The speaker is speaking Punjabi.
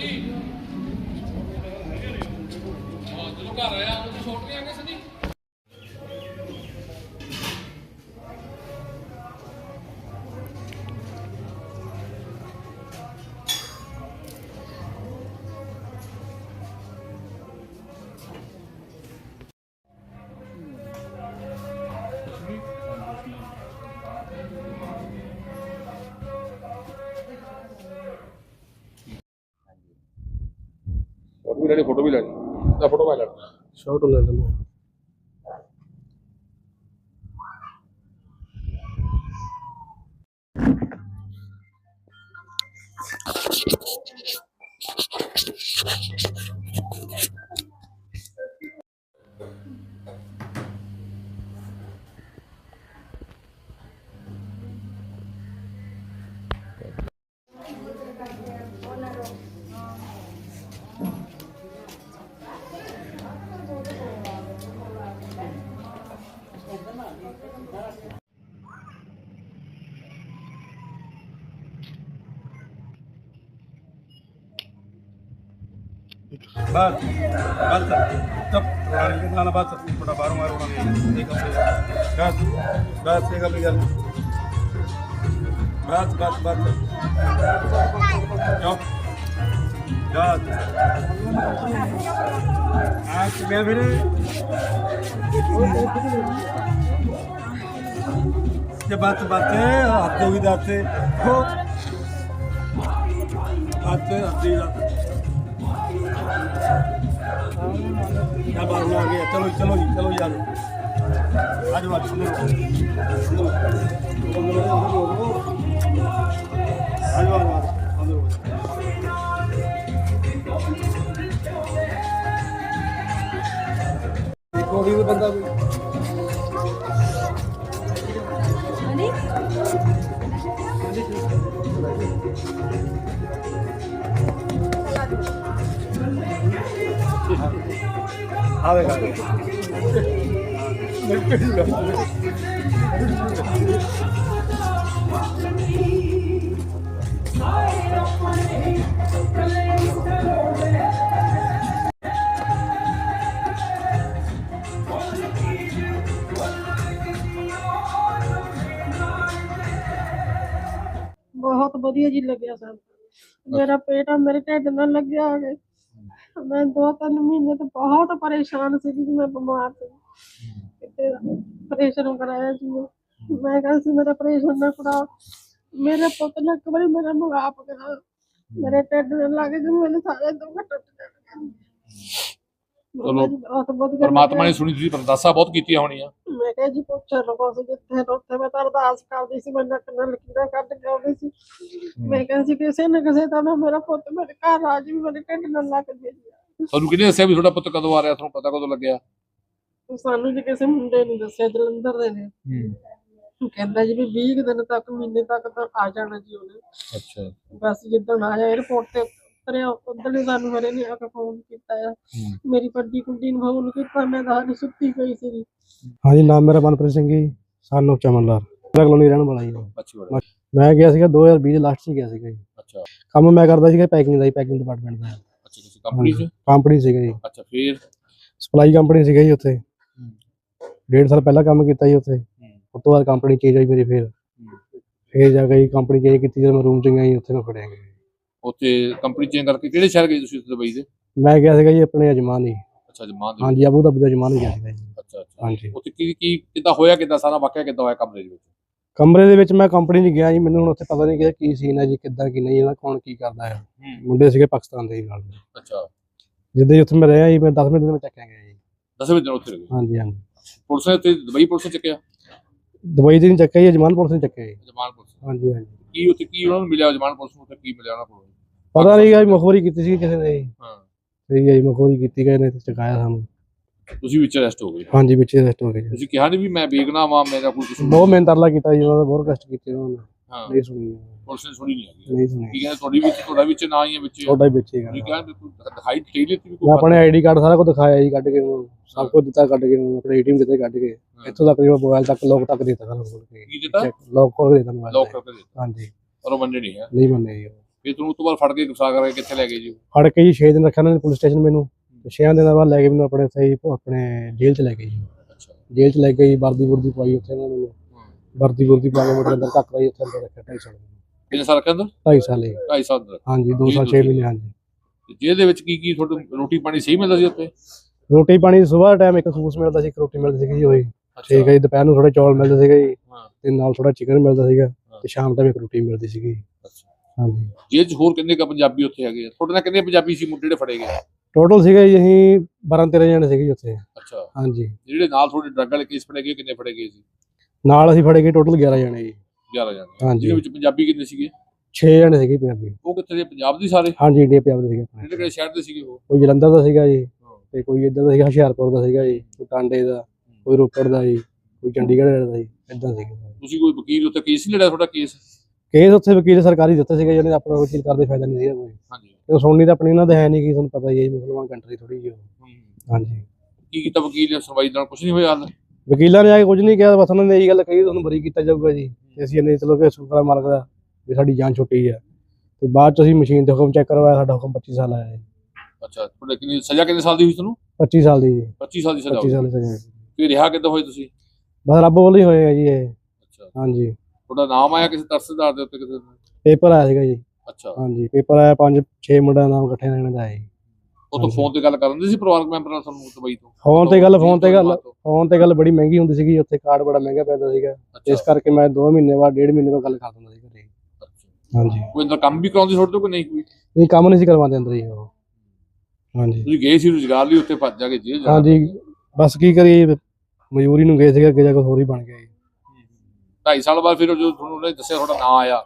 ਸਨੀ ਜਦੋਂ ਘਰ ਆਇਆ ਫੋਟੋ ਵੀ ਲੈਣੀ ਫੋਟੋ ਵੀ ਲੈਣੀ ਦਾ ਫੋਟੋ ਮੈਂ ਲੈਣਾ ਸ਼ਾਟ ਲੈ बस बस तब गाड़ी के थोड़ा बाहर मारो एक बस बस, एक अपनी गल बस बस बस। जाओ बस। आज मैं फिर ये बात बात है, हाथ भी दाते हो। हाथ ही दाते क्या बात हो गया चलो चलो जी चलो यार आज बात सुनो आ देखा ਬਹੁਤ ਵਧੀਆ ਜੀ ਲੱਗਿਆ ਸਭ ਮੇਰਾ ਪੇਟ ਆ ਮੇਰੇ ਢਿੱਡ ਨਾਲ ਲੱਗਿਆ ਹੋਵੇ ਮੈਂ ਦੋ ਤਿੰਨ ਮਹੀਨੇ ਤੋਂ ਬਹੁਤ ਪਰੇਸ਼ਾਨ ਸੀ ਕਿ ਮੈਂ ਬਿਮਾਰ ਸੀ। ਕਿਤੇ ਆਪਰੇਸ਼ਨ ਕਰਾਇਆ ਸੀ ਮੈਂ। ਕਹਿੰਦਾ ਸੀ ਮੇਰਾ ਆਪਰੇਸ਼ਨ ਨਾ ਕਰਾ ਮੇਰੇ ਪੁੱਤ ਨੇ ਇੱਕ ਵਾਰੀ ਮੇਰਾ ਮੁਗਾਪ ਕਰਾ ਮੇਰੇ ਢਿੱਡ ਨਾਲ ਲੱਗ ਗਏ ਮੇਰੇ ਸਾਰੇ ਦੁੱਖ ਟੁੱਟ ਗਏ ਚਲੋ, ਪਰਮਾਤਮਾ ਨੇ। ਸੁਣੀ ਤੁਸੀਂ ਅਰਦਾਸਾਂ ਬਹੁਤ ਕੀਤੀਆਂ ਹੋਣੀਆਂ। ਮੈਂ ਕਿਹਾ ਜੀ ਪੁੱਛ ਲਵੋ ਸੀ ਜਿੱਥੇ ਉੱਥੇ। ਮੈਂ ਤਾਂ ਅਰਦਾਸ ਕਰਦੀ ਸੀ ਮੈਂ ਨੱਕ ਨਾਲ ਲਕੀਰਾਂ ਕੱਢ ਕੇ ਆਉਂਦੀ ਸੀ। ਮੈਂ ਕਹਿੰਦੀ ਸੀ ਕਿਸੇ ਨਾ ਕਿਸੇ ਤਰ੍ਹਾਂ ਮੇਰਾ ਪੁੱਤ ਮੇਰੇ ਘਰ ਆ ਜੀ ਮੇਰੇ ਢਿੱਡ ਨਾਲ ਲੱਗ ਜੇ ਤੁਹਾਨੂੰ ਕਿਹਨੇ ਦੱਸਿਆ ਵੀ ਤੁਹਾਡਾ ਪੁੱਤ ਕਦੋਂ ਆ ਰਿਹਾ? ਤੁਹਾਨੂੰ ਪਤਾ ਕਦੋਂ ਲੱਗਿਆ? ਸਾਨੂੰ ਜੀ ਕਿਸੇ ਮੁੰਡੇ ਨੇ ਦੱਸਿਆ ਜਲੰਧਰ ਦੇ ਨੇ। ਕਹਿੰਦਾ ਜੀ ਵੀ 20 ਕੁ ਦਿਨ ਤੱਕ ਮਹੀਨੇ ਤੱਕ ਤਾਂ ਆ ਜਾਣਾ ਜੀ ਉਹਨੇ। ਅੱਛਾ। ਬਸ ਜਿੱਦਣ ਆਇਆ 에어ਪੋਰਟ ਤੇ ਉਤਰਿਆ ਉਦੋਂ ਹੀ ਸਾਨੂੰ ਮੇਰੇ ਨੇ ਆ ਕੇ ਫੋਨ ਕੀਤਾ ਆ। ਮੇਰੀ ਵੱਡੀ ਕੁੜੀ ਨੂੰ ਫੋਨ ਕੀਤਾ ਮੈਂ ਤਾਂ ਹਾਲੇ ਸੁੱਤੀ ਪਈ ਸੀ। ਹਾਂਜੀ ਨਾਮ ਮੇਰਾ ਮਨਪ੍ਰੀਤ ਸਿੰਘ ਜੀ ਸਾਨੂੰ ਚਮਨਲਾਲ। ਮੈਂ ਕਲੋਨੀ ਰਹਿਣ ਵਾਲਾ ਜੀ ਅੱਛੀ ਮੈਂ ਗਿਆ ਸੀਗਾ 2020 ਦੇ ਲਾਸਟ 'ਚ ਗਿਆ ਸੀਗਾ ਜੀ। ਅੱਛਾ। ਕੰਮ ਮੈਂ ਕਰਦਾ ਸੀਗਾ ਪੈਕਿੰਗ ਦਾ ਜੀ ਪੈਕਿੰਗ ਡਿਪਾਰਟਮੈਂਟ ਦਾ। ਅੱਛਾ ਕਿਸੇ ਕੰਪਨੀ 'ਚ ਕੰਪਨੀ ਸੀਗਾ ਜੀ। ਅੱਛਾ ਫਿਰ? ਸਪਲਾਈ ਕੰਪਨੀ ਸੀਗਾ ਜੀ ਉੱਥੇ। ਡੇਢ ਸਾਲ ਪਹਿਲਾਂ ਕੰਮ ਕੀਤਾ ਜੀ ਉੱਥੇ। ਉਸ ਤੋਂ ਬਾਅਦ ਕੰਪਨੀ ਚੇਂਜ ਹੋਈ ਮੇਰੀ ਫਿਰ। ਫਿਰ ਜਾ ਕੇ ਕੰਪਨੀ ਚੇਂਜ ਕੀਤੀ ਜਦੋਂ ਮੈਂ ਰੂਮ 'ਚ ਗਿਆ ਜੀ ਉੱਥੇ ਮੈਂ ਫੜਿਆ ਗਿਆ। ਉੱਥੇ ਕੰਪਨੀ ਚੇਂਜ ਕਰਕੇ ਕਿਹੜੇ ਸ਼ਹਿਰ ਗਏ ਤੁਸੀਂ ਦੁਬਈ ਦੇ? ਮੈਂ ਗਿਆ ਸੀਗਾ ਜੀ ਆਪਣੇ ਅਜਮਾਨ ਹੀ ਅੱਛਾ ਜਮਾਂ ਦੇ ਹਾਂਜੀ ਅਬੂ ਦਾ ਅਜਮਾਨ ਹੀ ਗਿਆ ਸੀਗਾ ਜੀ। ਅੱਛਾ ਅੱਛਾ। ਹਾਂਜੀ। ਉੱਥੇ ਕੀ ਕੀ ਕਿੱਦਾਂ ਹੋਇਆ ਕਿੱਦਾਂ ਸਾਰਾ ਵਾਕਿਆ ਕਿੱਦਾਂ ਹੋਇਆ ਕਮਰੇ ਦੇ ਵਿੱਚ? ਕਮਰੇ ਦੇ ਵਿੱਚ ਮੈਂ ਕੰਪਨੀ 'ਚ ਗਿਆ ਜੀ ਮੈਨੂੰ ਹੁਣ ਉੱਥੇ ਪਤਾ ਨਹੀਂ ਕਿ ਕੀ ਸੀਨ ਹੈ ਜੀ ਕਿੱਦਾਂ ਕੀ ਨਹੀਂ ਇਹਦਾ ਕੌਣ ਕੀ ਕਰਦਾ ਹੈ। ਮੁੰਡੇ ਸੀਗੇ ਪਾਕਿਸਤਾਨ ਦੇ ਜੀ ਨਾਲ। ਅੱਛਾ। ਜਿੱਦਾਂ ਹੀ ਉੱਥੇ ਮੈਂ ਰਿਹਾ ਜੀ ਮੈਂ 10 ਮਿੰਟ ਦੇ ਵਿੱਚ ਚੱਕਿਆ ਗਿਆ ਜੀ। ਦਸਵੇਂ ਦਿਨ ਉੱਥੇ ਰਹੇ। ਹਾਂਜੀ ਹਾਂਜੀ। ਪੁਲਿਸ ਨੇ ਉੱਥੇ ਦੁਬਈ ਪੁਲਿਸ ਨੇ ਚੱਕਿਆ? ਦੁਬਈ ਦੇ ਨਹੀਂ ਚੱਕਿਆ ਜੀ ਅਜਮਾਨ ਪੁਲਿਸ ਨੇ ਚੱਕਿਆ ਜੀ। ਜਮਾਨ ਪੁਲਿਸ ਨੇ। ਹਾਂਜੀ ਹਾਂਜੀ। ਕੀ ਉੱਥੇ ਕੀ ਉਹਨਾਂ ਨੂੰ ਮਿਲਿਆ ਜਮਾਨ ਪੁਲਿਸ ਨੂੰ ਉੱਥੇ ਕੀ ਮਿਲਿਆ ਉਹਨਾਂ ਕੋਲ? ਪਤਾ ਨਹੀਂ ਗਾ ਜੀ ਮਖੌਰੀ ਕੀਤੀ ਸੀ ਕਿਸੇ ਨੇ ਜੀ। ਹਾਂ। ਸਹੀ ਹੈ ਜੀ ਮਖੌਰੀ ਕੀਤੀ ਗਏ ਨੇ ਤੇ ਚਕਾਇਆ ਸਾਨੂੰ। ਤੁਸੀਂ ਵਿੱਚ ਅਰੈਸਟ ਹੋ ਗਏ। ਹਾਂਜੀ ਵਿੱਚ ਰੈਸਟ ਹੋ ਗਏ ਜੀ। ਤੁਸੀਂ ਕਿਹਾ ਨਹੀਂ ਵੀ ਮੈਂ ਬੇਗਨਾ ਵਾਂ ਮੇਰਾ ਕੋਈ ਕੁਝ ਬਹੁਤ ਮਿਹਨਤ ਤਰਲਾ ਕੀਤਾ ਜੀ ਉਹਨਾਂ ਦਾ ਬਹੁਤ ਕਸ਼ਟ ਕੀਤੇ ਉਹਨਾਂ ਨੇ। ਹਾਂ। ਨਹੀਂ ਸੁਣੀ ਪੁਲਿਸ ਨੇ ਸੁਣੀ ਨਹੀਂ ਹੈਗੀ। ਨਹੀਂ ਸੁਣੀ। ਕੀ ਕਹਿੰਦੇ ਤੁਹਾਡੀ ਵਿੱਚ ਤੁਹਾਡਾ ਵਿੱਚ ਨਾ ਹੀ ਹੈ ਵਿੱਚ। ਤੁਹਾਡਾ ਹੀ ਵਿੱਚ ਹੀ ਤੁਸੀਂ ਗਾ ਕਹਿੰਦੇ ਦਿਖਾਈ ਲਈ ਵੀ ਕੋਈ ਆਪਣੇ ਆਈਡੀ ਕਾਰਡ ਸਾਰਾ ਕੁਝ ਦਿਖਾਇਆ ਜੀ ਕੱਢ ਕੇ ਉਹਨੂੰ ਸਭ ਕੁਝ ਦਿੱਤਾ ਕੱਢ ਕੇ ਉਹਨੂੰ ਆਪਣੇ ਏਟੀਐਮ ਦਿੱਤੇ ਕੱਢ ਕੇ। ਇੱਥੋਂ ਤੱਕ ਜਿਹੜਾ ਮੋਬਾਈਲ ਤੱਕ ਲੋਕ ਤੱਕ ਦਿੱਤਾ ਸਾਰਾ ਖੋਲ ਕੇ ਕੀ ਦਿੱਤਾ? ਲੋਕ ਖੋਲ ਕੇ ਦਿੱਤਾ ਮੋਬਾਈਲ ਲੋਕ ਕਰਕੇ ਦਿੱਤਾ। ਹਾਂਜੀ। ਪਰ ਉਹ ਮੰਨੇ ਨਹੀਂ ਹੈ ਨਹੀਂ ਮੰਨੇ ਜੀ। ਫਿਰ ਤੁਹਾਨੂੰ ਉਸ ਤੋਂ ਬਾਅਦ ਫੜ ਕੇ ਗੁਸਾ ਕਰਕੇ ਕਿੱਥੇ ਲੈ ਗਏ ਜੀ? ਫੜ ਕੇ ਜੀ 6 ਦਿਨ ਰੱਖਿਆ ਉਹਨਾਂ ਨੇ ਪੁਲਿਸ ਸਟੇਸ਼ਨ ਮੈਨੂੰ। ਤੇ 6 ਦਿਨਾਂ ਬਾਅਦ ਲੈ ਕੇ ਮੈਨੂੰ ਆਪਣੇ ਸਹੀ ਆਪਣੇ ਜੇਲ੍ਹ ਚ ਲੈ ਗਏ ਜੀ। ਜੇਲ੍ਹ ਚ ਲੈ ਜੀ ਵਰਦੀ ਵਰਦੀ ਪਾਈ ਉੱਥੇ ਉਹਨਾਂ ਨੇ। ਵਰਦੀ ਵਰਦੀ ਪਾ ਕੇ ਮੇਰੇ ਅੰਦਰ ਧੱਕ ਲਈ ਉੱਥੇ ਅੰਦਰ ਰੱਖਿਆ 2.5 ਸਾਲ ਕਿੰਨੇ ਸਾਲ ਰੱਖਿਆ ਅੰਦਰ 2.5 ਸਾਲ ਹੀ। 2.5 ਸਾਲ ਅੰਦਰ ਹਾਂਜੀ 2 ਜੀ, ਸਾਲ 6 ਤੁਸੀਂ- ਮਹੀਨੇ ਹਾਂਜੀ। ਜੇਲ੍ਹ ਦੇ ਵਿੱਚ ਕੀ ਕੀ ਤੁਹਾਨੂੰ ਰੋਟੀ ਪਾਣੀ ਸਹੀ ਮਿਲਦਾ ਸੀ ਉੱਥੇ? ਰੋਟੀ ਪਾਣੀ ਸਵੇਰ ਟਾਈਮ ਇੱਕ ਸੂਸ ਮਿਲਦਾ ਸੀ ਇੱਕ ਰੋਟੀ ਮਿਲਦੀ ਸੀਗੀ ਜੀ ਹੋਈ ਠੀਕ ਹੈ ਜੀ ਦੁਪਹਿਰ ਨੂੰ ਥੋੜੇ ਚੌਲ ਮਿਲਦੇ ਸੀਗੇ ਜੀ ਤੇ ਨਾਲ ਥੋੜਾ ਚਿਕਨ ਮਿਲਦਾ ਸੀਗਾ ਤੇ ਸ਼ਾਮ ਟਾਈਮ ਇੱਕ ਰੋਟੀ ਮਿਲਦੀ ਸੀਗੀ। ਹਾਂਜੀ। ਜੇਲ੍ਹ 'ਚ ਹੋਰ ਕਿੰਨੇ ਕ ਪੰਜਾਬੀ ਉੱਥੇ ਹੈਗੇ ਤੁਹਾਡੇ ਨਾਲ ਕਿੰਨੇ ਪੰਜਾਬੀ ਸੀ ਮੁੰਡੇ ਜਿਹੜੇ ਫੜੇ ਗਏ? ਟੋਟਲ ਸੀਗੇ ਜੀ ਅਸੀਂ 12 13 ਜਣੇ ਸੀਗੇ ਜੀ ਉੱਥੇ। ਅੱਛਾ। ਹਾਂਜੀ। ਜਿਹੜੇ ਨਾਲ ਤੁਹਾਡੇ ਡਰੱਗ ਵਾਲੇ ਕੇਸ ਫੜੇ ਗਏ ਕਿੰਨੇ ਫੜੇ ਗਏ ਸੀ? ਨਾਲ ਅਸੀਂ ਫੜੇ ਗਏ ਟੋਟਲ 11 ਜਣੇ ਜੀ। 11 ਜਣੇ। ਹਾਂਜੀ। ਜਿਹਦੇ ਵਿੱਚ ਪੰਜਾਬੀ ਕਿੰਨੇ ਸੀਗੇ? 6 ਜਣੇ ਸੀਗੇ ਪੰਜਾਬੀ। ਉਹ ਕਿੱਥੇ ਦੇ? ਪੰਜਾਬ ਦੇ ਸਾਰੇ? ਹਾਂਜੀ ਇੰਡੀਆ ਪੰਜਾਬ ਦੇ ਸੀਗੇ ਆਪਣੇ। ਜਿਹੜੇ ਕਿਹੜੇ ਸ਼ਹਿਰ ਦੇ ਸੀਗੇ ਉਹ? ਕੋਈ ਜਲੰਧਰ ਦਾ ਸੀਗਾ ਜੀ ਤੇ ਕੋਈ ਇੱਧਰ ਦਾ ਸੀਗਾ ਹੁਸ਼ਿਆਰਪੁਰ ਦਾ ਸੀਗਾ ਜੀ ਕੋਈ ਟਾਂਡੇ ਦਾ ਕੋਈ ਰੋਪੜ ਦਾ ਜੀ ਕੋਈ ਚੰਡੀਗੜ੍ਹ ਦਾ ਜੀ ਇਦਾਂ ਸੀਗਾ ਤੁਸੀਂ ਕੋਈ ਵਕੀਲ ਉੱਥੇ ਕੇਸ ਨਹੀਂ ਲੜਿਆ ਤੁਹਾਡਾ ਕੇਸ ਕੇਸ ਉੱਥੇ ਵਕੀਲ ਸਰਕਾਰੀ ਦਿੱਤੇ ਸੀਗੇ ਜਿਹਨੇ ਆਪਣਾ ਵਕੀਲ ਕਰਦੇ ਫਾਇਦਾ ਨਹੀਂ ਸੀਗਾ ਕੋਈ। ਹਾਂਜੀ। ਤੇ ਸੁਣਨੀ ਤਾਂ ਆਪਣੀ ਇਹਨਾਂ ਦੇ ਹੈ ਨਹੀਂ ਕਿ ਤੁਹਾਨੂੰ ਪਤਾ ਹੀ ਹੈ ਜੀ, ਮੁਸਲਮਾਨ ਕੰਟਰੀ ਥੋੜੀ ਜਿਹੀ ਉਹ। ਹਾਂਜੀ। ਕੀ ਕੀਤਾ ਵਕੀਲ ਨੇ ਸੁਣਵਾਈ ਨਾਲ ਕੁਝ ਨਹੀਂ ਹੋਇਆ ਹਾਲ? ਵਕੀਲਾਂ ਨੇ ਆ ਕੇ ਕੁਝ ਨਹੀਂ ਕਿਹਾ ਬਸ ਉਹਨਾਂ ਨੇ ਇਹੀ ਗੱਲ ਕਹੀ ਤੁਹਾਨੂੰ ਬਰੀ ਕੀਤਾ ਜਾਊਗਾ ਜੀ। ਤੇ ਅਸੀਂ ਇਹਨੇ ਚਲੋ ਕਿ ਸ਼ੁਕਰ ਹੈ ਮਾਲਕ ਦਾ ਵੀ ਸਾਡੀ ਜਾਨ ਛੁੱਟੀ ਆ। ਤੇ ਬਾਅਦ ਚ ਅਸੀਂ ਮਸ਼ੀਨ ਤੇ ਹੁਕਮ ਚੈੱਕ ਕਰਵਾਇਆ ਸਾਡਾ ਹੁਕਮ 25 ਸਾਲ ਆਇਆ ਜੀ। ਅੱਛਾ ਤੁਹਾਡੇ ਕਿੰਨੀ ਸਜ਼ਾ ਕਿੰਨੇ ਸਾਲ ਦੀ ਹੋਈ ਤੁਹਾਨੂੰ? 25 ਸਾਲ ਦੀ ਜੀ। 25 ਸਾਲ ਦੀ ਸਜ਼ਾ 25 ਹੋਈ। ਸਾਲ ਦੀ ਸਜ਼ਾ ਜੀ। ਫਿਰ ਰਿਹਾ ਕਿੱਦਾਂ ਹੋਏ ਤੁਸੀਂ? ਬਸ ਰੱਬ ਵੱਲੋਂ ਹੀ ਹੋਏ ਆ ਜੀ ਇਹ। ਅੱਛਾ। ਹਾਂਜੀ। ਤੁਹਾਡਾ ਨਾਮ ਆਇਆ ਕਿਸੇ ਤਰਸਦਾਰ ਦੇ ਉੱਤੇ ਕਿਸੇ ਦਾ? ਪੇਪਰ ਆਇਆ ਸੀਗਾ ਜੀ। ਅੱਛਾ। ਹਾਂਜੀ ਪੇਪਰ ਆਇਆ ਪੰਜ 6 ਮੁੰਡਿਆਂ ਦਾ ਨਾਮ ਇਕੱਠੇ ਰਹਿਣ ਦਾ ਹੈ ਜੀ। ਉਹ ਤੋਂ ਫੋਨ ਤੇ ਗੱਲ ਕਰਨ ਦੇ ਸੀ ਪਰਿਵਾਰਕ ਮੈਂਬਰ ਨਾਲ ਤੁਹਾਨੂੰ ਦੁਬਈ ਤੋਂ? ਫੋਨ ਤੇ ਗੱਲ ਫੋਨ ਤੇ ਗੱਲ? ਫੋਨ ਤੇ ਗੱਲ ਬੜੀ ਮਹਿੰਗੀ ਹੁੰਦੀ ਸੀਗੀ ਉੱਥੇ ਕਾਰਡ ਬੜਾ ਮਹਿੰਗਾ ਪੈਂਦਾ ਸੀਗਾ। ਅੱਛਾ। ਇਸ ਕਰਕੇ ਮੈਂ 2 ਮਹੀਨੇ ਬਾਅਦ ਡੇਢ ਮਹੀਨੇ ਬਾਅਦ ਗੱਲ ਕਰ ਦਿੰਦਾ ਸੀ ਘਰੇ। ਅੱਛਾ। ਹਾਂਜੀ। ਕੋਈ ਅੰਦਰ ਕੰਮ ਵੀ ਕਰਾਉਂਦੀ ਤੁਹਾਡੇ ਤੋਂ ਕਿ ਨਹੀਂ ਕੋਈ? ਇਹ ਕੰਮ ਨਹੀਂ ਸੀ ਕਰਵਾਉਂਦੇ ਅੰਦਰ ਹੀ ਉਹ। ਹਾਂਜੀ। ਤੁਸੀਂ ਗਏ ਸੀ ਰੁਜ਼ਗਾਰ ਲਈ ਉੱਥੇ ਭੱਜ ਜਾ ਕੇ ਜਾਣਾ ਹਾਂਜੀ। ਬਸ ਕੀ ਕਰੀਏ ਮਜ਼ਦੂਰੀ ਨੂੰ ਗਏ ਸੀਗੇ ਅੱਗੇ ਜਾ ਕੇ ਹੋਰ ਹੀ ਬਣ ਗਿਆ ਜੀ 2.5 ਸਾਲ ਬਾਅਦ ਫਿਰ ਜੋ ਤੁਹਾਨੂੰ ਉਹਨੇ ਦੱਸਿਆ ਤੁਹਾਡਾ ਨਾਂ ਆਇਆ।